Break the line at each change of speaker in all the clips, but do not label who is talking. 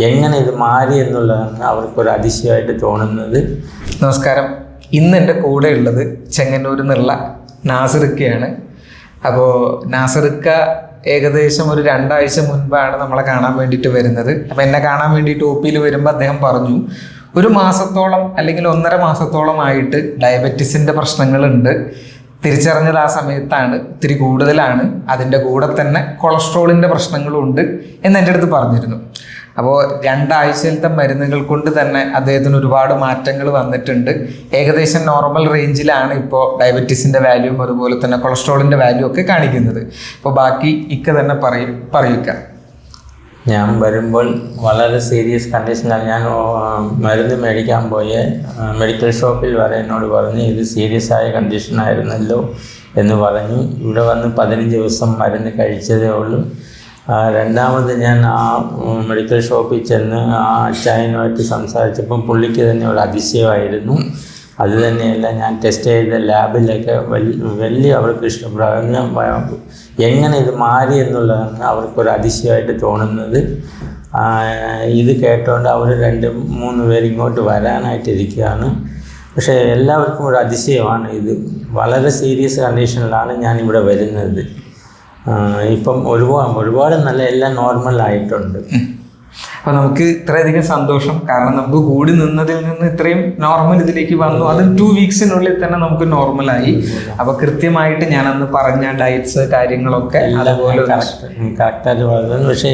എങ്ങനെ ഇത് മാറി എന്നുള്ളതാണ് അവർക്കൊരു അതിശയമായിട്ട് തോന്നുന്നത്.
നമസ്കാരം. ഇന്ന് എന്റെ കൂടെ ഉള്ളത് ചെങ്ങന്നൂരിൽ നിന്നുള്ള നാസിറുക്കയാണ്. അപ്പോൾ നാസിറുക്ക ഏകദേശം ഒരു രണ്ടാഴ്ച മുൻപാണ് നമ്മളെ കാണാൻ വേണ്ടിയിട്ട് വരുന്നത്. അപ്പം എന്നെ കാണാൻ വേണ്ടിയിട്ട് ഒ പിയിൽ വരുമ്പോൾ അദ്ദേഹം പറഞ്ഞു ഒരു മാസത്തോളം അല്ലെങ്കിൽ ഒന്നര മാസത്തോളമായിട്ട് ഡയബറ്റീസിന്റെ പ്രശ്നങ്ങളുണ്ട്. തിരിച്ചറിഞ്ഞത് ആ സമയത്താണ് ഇത്തിരി കൂടുതലാണ്. അതിന്റെ കൂടെ തന്നെ കൊളസ്ട്രോളിന്റെ പ്രശ്നങ്ങളും ഉണ്ട്. എന്ന് എന്റെ അടുത്ത് പറഞ്ഞിരുന്നു. അപ്പോൾ രണ്ടാഴ്ചയിലത്തെ മരുന്നുകൾ കൊണ്ട് തന്നെ അദ്ദേഹത്തിന് ഒരുപാട് മാറ്റങ്ങൾ വന്നിട്ടുണ്ട്. ഏകദേശം നോർമൽ റേഞ്ചിലാണ് ഇപ്പോൾ ഡയബറ്റീസിന്റെ വാല്യൂവും അതുപോലെ തന്നെ കൊളസ്ട്രോളിന്റെ വാല്യൂ ഒക്കെ കാണിക്കുന്നത്. അപ്പോൾ ബാക്കി ഇക്ക തന്നെ പറയും പറയുക.
ഞാൻ വരുമ്പോൾ വളരെ സീരിയസ് കണ്ടീഷനാണ് ഞാൻ മരുന്ന് മേടിക്കാൻ പോയ. മെഡിക്കൽ ഷോപ്പിൽ വരെ എന്നോട് പറഞ്ഞ് ഇത് സീരിയസ് ആയ കണ്ടീഷനായിരുന്നല്ലോ എന്ന് പറഞ്ഞു. ഇവിടെ വന്ന് പതിനഞ്ച് ദിവസം മരുന്ന് കഴിച്ചതേ ഉള്ളൂ. രണ്ടാമത് ഞാൻ ആ മെഡിക്കൽ ഷോപ്പിൽ ചെന്ന് ആ അച്ചായനുമായിട്ട് സംസാരിച്ചപ്പം പുള്ളിക്ക് തന്നെ ഒരു അതിശയമായിരുന്നു. അത് തന്നെയല്ല ഞാൻ ടെസ്റ്റ് ചെയ്ത ലാബിലൊക്കെ വലിയ അവർക്ക് ഇഷ്ടപ്പെടുക എങ്ങനെ ഇത് മാറി എന്നുള്ളതാണ് അവർക്കൊരു അതിശയമായിട്ട് തോന്നുന്നത്. ഇത് കേട്ടോണ്ട് അവർ രണ്ട് മൂന്ന് പേര് ഇങ്ങോട്ട് വരാനായിട്ടിരിക്കുകയാണ്. പക്ഷേ എല്ലാവർക്കും ഒരു അതിശയമാണ് ഇത്. വളരെ സീരിയസ് കണ്ടീഷനിലാണ് ഞാനിവിടെ വരുന്നത്. ഇപ്പം ഒരുപാട് ഒരുപാട് നല്ല എല്ലാം നോർമൽ ആയിട്ടുണ്ട്.
അപ്പോൾ നമുക്ക് ഇത്രയധികം സന്തോഷം. കാരണം നമുക്ക് കൂടി നിന്നതിൽ നിന്ന് ഇത്രയും നോർമൽ ഇതിലേക്ക് വന്നു. അത്. ടു വീക്സിനുള്ളിൽ തന്നെ നമുക്ക് നോർമലായി അപ്പോൾ കൃത്യമായിട്ട് ഞാൻ അന്ന് പറഞ്ഞ ഡയറ്റ്സ് കാര്യങ്ങളൊക്കെ അതുപോലെ
കറക്റ്റായിട്ട് പക്ഷേ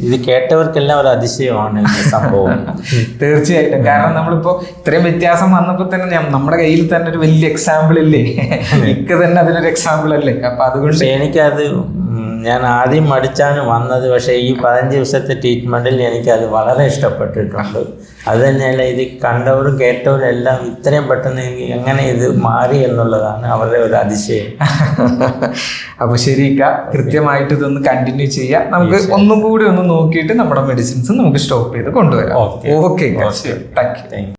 ഇത് കേട്ടവർക്കെല്ലാം ഒരു അതിശയമാണ് സംഭവം.
തീർച്ചയായിട്ടും. കാരണം നമ്മളിപ്പോ ഇത്രയും വ്യത്യാസം വന്നപ്പോ തന്നെ നമ്മുടെ കയ്യിൽ തന്നെ ഒരു വലിയ എക്സാമ്പിൾ ഇല്ലേ? മിക്ക തന്നെ അതിനൊരു എക്സാമ്പിൾ അല്ലേ? അപ്പൊ അതുകൊണ്ട്
എനിക്കത് ഞാൻ ആദ്യം മടിച്ചാണ് വന്നത് പക്ഷേ ഈ പതിനഞ്ച് ദിവസത്തെ ട്രീറ്റ്മെന്റിൽ എനിക്കത് വളരെ ഇഷ്ടപ്പെട്ടിട്ടുണ്ട്. അത് തന്നെയല്ല ഇത് കണ്ടവരും കേട്ടവരും എല്ലാം ഇത്രയും പെട്ടെന്ന് എങ്ങനെ ഇത് മാറി എന്നുള്ളതാണ് അവരുടെ ഒരു അതിശയം.
അപ്പോൾ ശരിക്ക കൃത്യമായിട്ട് ഇതൊന്ന് കണ്ടിന്യൂ ചെയ്യാം. നമുക്ക് ഒന്നും കൂടി ഒന്ന് നോക്കിയിട്ട് നമ്മുടെ മെഡിസിൻസ് നമുക്ക് സ്റ്റോപ്പ് ചെയ്ത് കൊണ്ടുവരാം. ഓക്കെ.
ഓക്കെ.
Thank you.